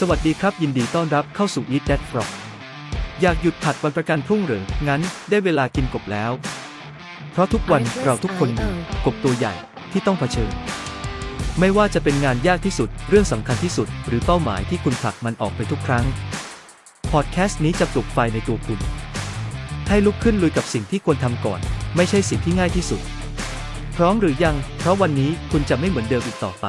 สวัสดีครับ ยินดีต้อนรับเข้าสู่ Eat That Frog อยากหยุดผัดวันประกันพรุ่งหรืองั้นได้เวลากินกบแล้ว เพราะทุกวันเราทุกคนมีกบตัวใหญ่ที่ต้องเผชิญ ไม่ว่าจะเป็นงานยากที่สุด เรื่องสำคัญที่สุด หรือเป้าหมายที่คุณผลักมันออกไปทุกครั้ง พอดแคสต์นี้จะปลุกไฟในตัวคุณ ให้ลุกขึ้นลุยกับสิ่งที่ควรทำก่อน ไม่ใช่สิ่งที่ง่ายที่สุด พร้อมหรือยัง เพราะวันนี้คุณจะไม่เหมือนเดิมอีกต่อไป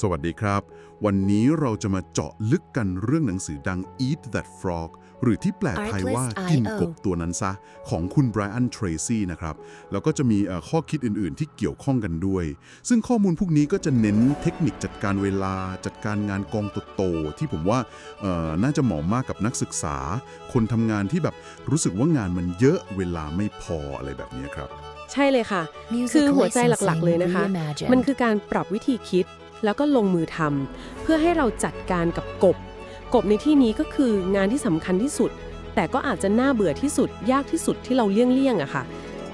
สวัสดีครับ วันนี้เราจะมาเจาะลึกกันเรื่องหนังสือดัง Eat That Frog หรือที่แปลไทยว่า Artlist กิน IO กบตัวนั้นซะ ของคุณไบรอันเทรซี่นะครับ แล้วก็จะมีเอ่อข้อคิดอื่นๆ ที่เกี่ยวข้องกันด้วย ซึ่งข้อมูลพวกนี้ก็จะเน้นเทคนิคจัดการเวลา จัดการงานกองโตๆที่ผมว่าเอ่อน่าจะเหมาะมากกับนักศึกษา คนทำงานที่แบบรู้สึกว่างานมันเยอะเวลาไม่พออะไรแบบนี้ครับ ใช่เลยค่ะ Music คือหัวใจหลัก licensing ๆเลยนะคะ reimagined มันคือการปรับวิธีคิด แล้วก็ลงมือทำเพื่อให้เราจัดการกับกบ กบในที่นี้ก็คืองานที่สำคัญที่สุด แต่ก็อาจจะน่าเบื่อที่สุดยากที่สุดที่เราเลี่ยงๆอะค่ะ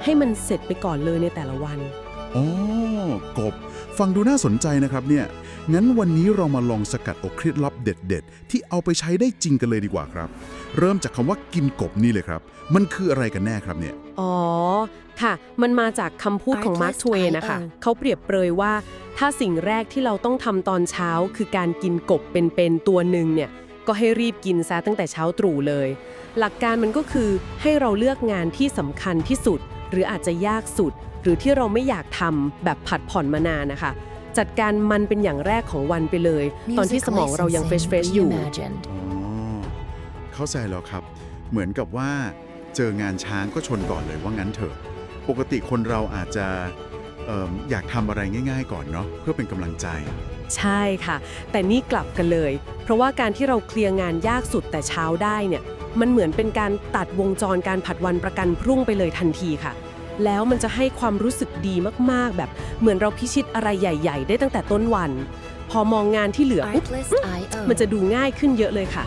ให้มันเสร็จไปก่อนเลยในแต่ละวัน อ๋อกบ ฟังดูน่าสนใจนะครับเนี่ย งั้นวันนี้เรามาลองสกัดอาเคล็ดลับเด็ด ๆ ที่เอาไปใช้ได้จริงกันเลยดีกว่าครับ เริ่มจากคำว่ากินกบนี่เลยครับ มันคืออะไรกันแน่ครับเนี่ย อ๋อ ค่ะ มันมาจากคำพูดของมาร์ค Artlist ทเวนะคะ IO เขาเปรียบเปรยว่า ถ้าสิ่งแรกที่เราต้องทำตอนเช้า คือการกินกบเป็นๆตัวหนึ่งเนี่ย ก็ให้รีบกินซะตั้งแต่เช้าตรู่เลย หลักการมันก็คือให้เราเลือกงานที่สำคัญที่สุด หรืออาจจะยากสุด หรือที่เราไม่อยากทำแบบผัดผ่อนมานานนะคะจัดการมันเป็นอย่างแรกของวันไปเลย ตอนที่ Music สมองเรายังเฟรช licensing ๆอยู่ reimagined อ๋อ เข้าใจแล้วครับ เหมือนกับว่า เจองานช้างก็ชนก่อนเลยว่างั้นเถอะ ปกติคนเราอาจจะเอิ่มอยากทำอะไรง่าย ๆ ก่อนเนาะเพื่อเป็นกำลังใจ ใช่ค่ะ แต่นี่กลับกันเลย เพราะว่าการที่เราเคลียร์งานยากสุดแต่เช้าได้เนี่ยมันเหมือนเป็นการตัดวงจรการผัดวันประกันพรุ่งไปเลยทันทีค่ะ แล้วมันจะให้ความรู้สึกดีมากๆ แบบเหมือนเราพิชิตอะไรใหญ่ ๆ ได้ตั้งแต่ต้นวัน พอมองงานที่เหลือปุ๊บ Artlist IO มันจะดูง่ายขึ้นเยอะเลยค่ะ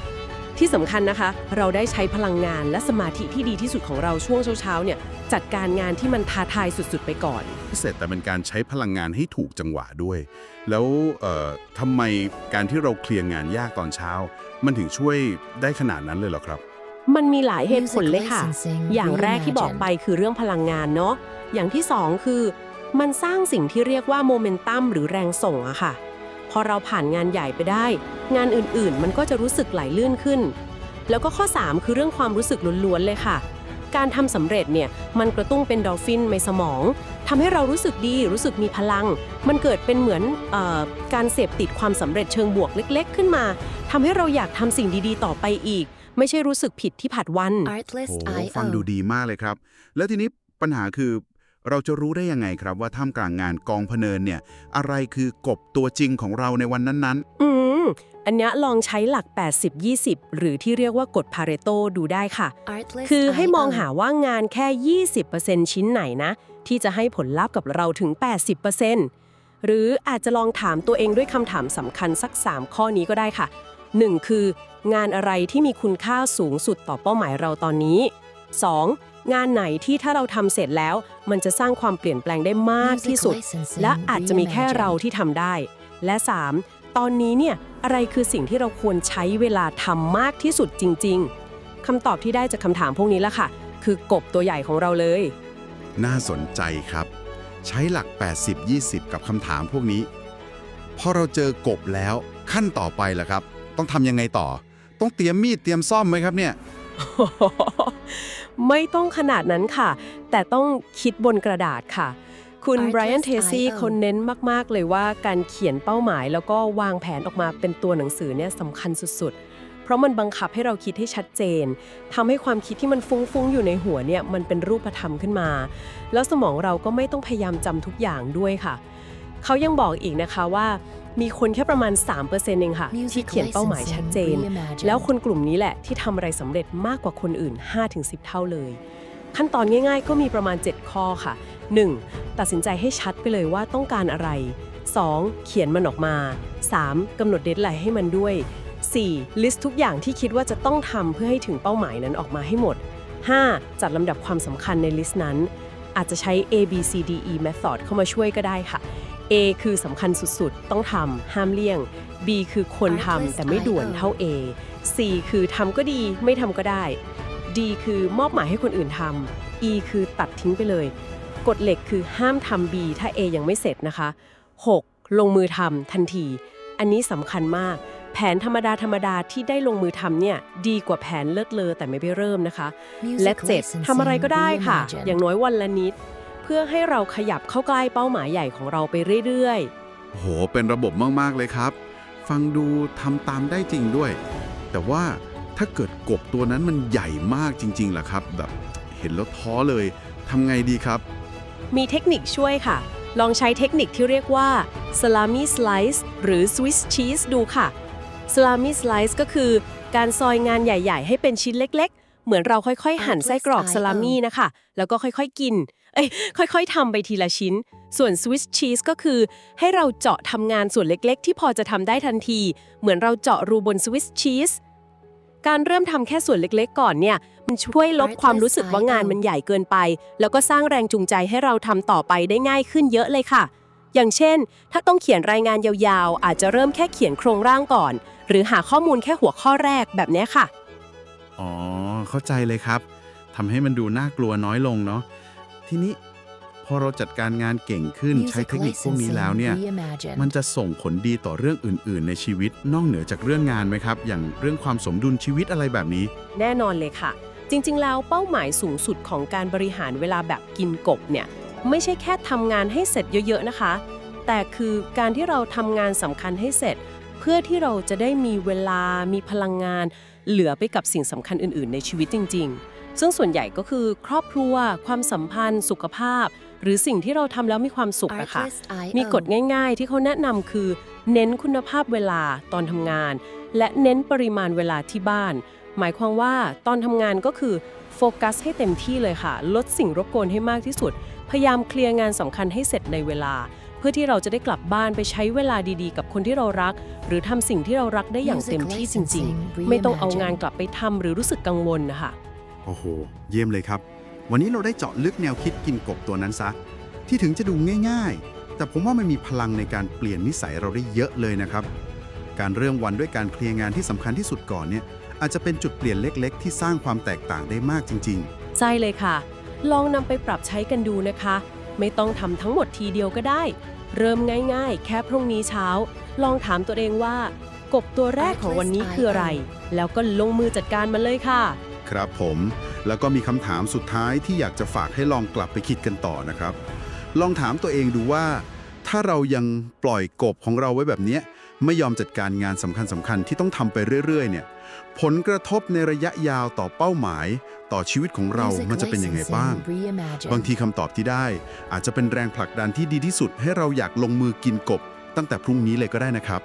ที่สำคัญนะคะ เราได้ใช้พลังงานและสมาธิที่ดีที่สุดของเราช่วงเช้าๆเนี่ยจัดการงานที่มันท้าทายสุดๆไปก่อน พิเศษแต่เป็นการใช้พลังงานให้ถูกจังหวะด้วย แล้วเอ่อทำไมการที่เราเคลียร์งานยากตอนเช้า มันถึงช่วยได้ขนาดนั้นเลยเหรอครับ มันมีหลายเหตุผลเลยค่ะ Music licensing อย่างแรกที่บอกไปคือเรื่องพลังงานเนาะ อย่างที่สองคือ มันสร้างสิ่งที่เรียกว่าโมเมนตัมหรือแรงส่งอะค่ะพ อเราผ่านงานใหญ่ไปได้ งานอื่นๆ มันก็จะรู้สึกไหลลื่นขึ้น แล้วก็ข้อ 3 คือเรื่องความรู้สึกล้วนๆเลยค่ะ การทำสำเร็จเนี่ยมันกระตุ้นเป็นดอลฟินในสมองทำให้เรารู้สึกดีรู้สึกมีพลัง มันเกิดเป็นเหมือนเออการเสพติดความสำเร็จเชิงบวกเล็ก ๆ ขึ้นมาทำให้เราอยากทำสิ่งดีๆ ต่อไปอีก ไม่ใช่รู้สึกผิดที่ผัดวัน Artlist โอ้ IO ฟังดูดีมากเลยครับ แล้วทีนี้ปัญหาคือ เราจะรู้ได้ยังไงครับว่าท่ามกลางงานกองพะเนินเนี่ย อะไรคือกบตัวจริงของเราในวันนั้นอืม อันเนี้ยลองใช้หลัก 80-20 หรือที่เรียกว่ากฎพาเรโตดูได้ค่ะ Artlist คือให้มอง IO หาว่างานแค่ 20%ชิ้นไหนนะ ที่จะให้ผลลัพธ์กับเราถึง 80%หรืออาจจะลองถามตัวเองด้วยคำถามสำคัญสัก 3 ข้อนี้ก็ได้ค่ะ 1. คืองานอะไรที่มีคุณค่าสูงสุดต่อเป้าหมายเราตอนนี้ 2. งานไหนที่ถ้าเราทำเสร็จแล้ว มันจะสร้างความเปลี่ยนแปลงได้มากที่สุด Music licensing และอาจจะมีแค่เรา reimagined ที่ทำได้ และ 3. ตอนนี้เนี่ยอะไรคือสิ่งที่เราควรใช้เวลาทำมากที่สุดจริง ๆคำตอบที่ได้จากคำถามพวกนี้ละค่ะ คือกบตัวใหญ่ของเราเลยๆน่าสนใจครับ ใช้หลัก 80-20 กับคำถามพวกนี้พอเราเจอกบแล้วขั้นต่อไปล่ะครับ ต้องทำยังไงต่อ ต้องเตรียมมีดเตรียมซ่อมไหมครับเนี่ย ไม่ต้องขนาดนั้นค่ะ แต่ต้องคิดบนกระดาษค่ะ คุณ Artlist ไบรอันเทซี่ IO คนเน้นมาก ๆ เลยว่าการเขียนเป้าหมาย แล้วก็วางแผนออกมาเป็นตัวหนังสือเนี่ยสำคัญสุดๆ เพราะมันบังคับให้เราคิดให้ชัดเจนทำให้ความคิดที่มันฟุ้งๆ อยู่ในหัวเนี่ยมันเป็นรูปธรรมขึ้นมา แล้วสมองเราก็ไม่ต้องพยายามจำทุกอย่างด้วยค่ะ เขายังบอกอีกนะคะว่า มีคนแค่ประมาณ 3%เองค่ะ ที่ Music เขียนเป้าหมายชัดเจน licensing reimagined แล้วคนกลุ่มนี้แหละที่ทำอะไรสำเร็จมากกว่าคนอื่น 5-10 เท่าเลย ขั้นตอนง่าย ๆ ก็มีประมาณ 7 ข้อค่ะ 1. ตัดสินใจให้ชัดไปเลยว่าต้องการอะไร 2. เขียนมันออกมา 3. กำหนดเดทไลน์ให้มันด้วย 4. ลิสต์ทุกอย่างที่คิดว่าจะต้องทำเพื่อให้ถึงเป้าหมายนั้นออกมาให้หมด 5. จัดลำดับความสำคัญในลิสต์นั้น อาจจะใช้ A B C D E method เข้ามาช่วยก็ได้ค่ะ A คือสำคัญสุดๆ ต้องทำห้ามเลี่ยง B คือควรทำแต่ไม่ด่วนเท่า A C คือทำก็ดีไม่ทำก็ได้ D คือมอบหมายให้คนอื่นทำ E คือตัดทิ้งไปเลย กฎเหล็กคือห้ามทำ B ถ้า A ยังไม่เสร็จนะคะ 6. ลงมือทำทันที อันนี้สำคัญมาก แผนธรรมดาธรรมดาที่ได้ลงมือทำเนี่ยดีกว่าแผนเลิศเลอแต่ไม่ไปเริ่มนะคะ และ Music เจ็ด licensing ทำอะไรก็ได้ค่ะ reimagined อย่างน้อยวันละนิด เพื่อให้เราขยับเข้าใกล้เป้าหมายใหญ่ของเราไปเรื่อยๆโอ้โห เป็นระบบมาก ๆ เลยครับ ฟังดูทำตามได้จริงด้วย แต่ว่าถ้าเกิดกบตัวนั้นมันใหญ่มากจริงๆล่ะครับ แบบเห็นแล้วท้อเลยทำไงดีครับมีเทคนิคช่วยค่ะ ลองใช้เทคนิคที่เรียกว่า salami slice หรือ Swiss cheese ดูค่ะ salami slice ก็คือการซอยงานใหญ่ ๆ ให้เป็นชิ้นเล็กๆ เหมือนเราค่อยๆ หั่นไส้กรอก Artlist สลามี่นะคะ แล้วก็ค่อยๆกิน เอ้ยค่อยๆทำไปทีละชิ้น ส่วน Swiss cheese ก็คือ ให้เราเจาะทำงานส่วนเล็กๆ ที่พอจะทำได้ทันที เหมือนเราเจาะรูบน Swiss cheese การเริ่มทำแค่ส่วนเล็กๆ ก่อนเนี่ย มันช่วยลดความรู้สึกว่างานมันใหญ่เกินไป แล้วก็สร้างแรงจูงใจให้เราทำต่อไปได้ง่ายขึ้นเยอะเลยค่ะ อย่างเช่น ถ้าต้องเขียนรายงานยาวๆ อาจจะเริ่มแค่เขียนโครงร่างก่อน หรือหาข้อมูลแค่หัวข้อแรกแบบเนี้ยค่ะ อ๋อ เข้าใจเลยครับทำให้มันดูน่ากลัวน้อยลงเนาะทีนี้พอเราจัดการงานเก่งขึ้นใช้ Music เทคนิคพวกนี้แล้วเนี่ย licensing reimagined มันจะส่งผลดีต่อเรื่องอื่น ๆ ในชีวิตนอกเหนือจากเรื่องงานไหมครับ อย่างเรื่องความสมดุลชีวิตอะไรแบบนี้ แน่นอนเลยค่ะ จริง ๆ แล้วเป้าหมายสูงสุดของการบริหารเวลาแบบกินกบเนี่ย ไม่ใช่แค่ทำงานให้เสร็จเยอะ ๆ นะคะ แต่คือการที่เราทำงานสำคัญให้เสร็จ เพื่อที่เราจะได้มีเวลามีพลังงาน เหลือไปกับสิ่งสำคัญอื่น ๆ ในชีวิตจริง ๆ ซึ่งส่วนใหญ่ก็คือครอบครัว ความสัมพันธ์ สุขภาพ หรือสิ่งที่เราทำแล้วมีความสุขอะค่ะ Artlist.io มีกฎง่าย ๆ ที่เขาแนะนำคือ เน้นคุณภาพเวลาตอนทำงาน และเน้นปริมาณเวลาที่บ้าน หมายความว่าตอนทำงานก็คือโฟกัสให้เต็มที่เลยค่ะ ลดสิ่งรบกวนให้มากที่สุด พยายามเคลียร์งานสำคัญให้เสร็จในเวลาเพื่อที่เราจะได้กลับบ้านไปใช้เวลาดีๆ กับคนที่เรารัก หรือทำสิ่งที่เรารักได้อย่างเต็มที่จริง ๆ ไม่ต้องเอางานกลับไปทำหรือรู้สึกกังวลนะคะ โอ้โห เยี่ยมเลยครับ วันนี้เราได้เจาะลึกแนวคิดกินกบตัวนั้นซะ ที่ถึงจะดูง่าย ๆ แต่ผมว่ามันมีพลังในการเปลี่ยนนิสัยเราได้เยอะเลยนะครับ การเริ่มวันด้วยการเคลียร์งานที่สำคัญที่สุดก่อนเนี่ยอาจจะเป็นจุดเปลี่ยนเล็ก ๆ ที่สร้างความแตกต่างได้มากจริงใช่เลยค่ะ ลองนำไปปรับใช้กันดูนะคะ ไม่ต้องทำทั้งหมดทีเดียวก็ได้ เริ่มง่ายๆ แค่พรุ่งนี้เช้า ลองถามตัวเองว่า กบตัวแรกของวันนี้คืออะไร แล้วก็ลงมือจัดการมันเลยค่ะๆครับผมแล้วก็มีคำถามสุดท้ายที่อยากจะฝากให้ลองกลับไปคิดกันต่อนะครับ ลองถามตัวเองดูว่า ถ้าเรายังปล่อยกบของเราไว้แบบเนี้ย ไม่ยอมจัดการงานสำคัญสำคัญๆที่ต้องทำไปเรื่อยๆ เนี่ย ผลกระทบในระยะยาวต่อเป้าหมาย ต่อชีวิตของเรา Music มันจะเป็นยังไงบ้าง licensing reimagined บางทีคำตอบที่ได้ อาจจะเป็นแรงผลักดันที่ดีที่สุดให้เราอยากลงมือกินกบ ตั้งแต่พรุ่งนี้เลยก็ได้นะครับ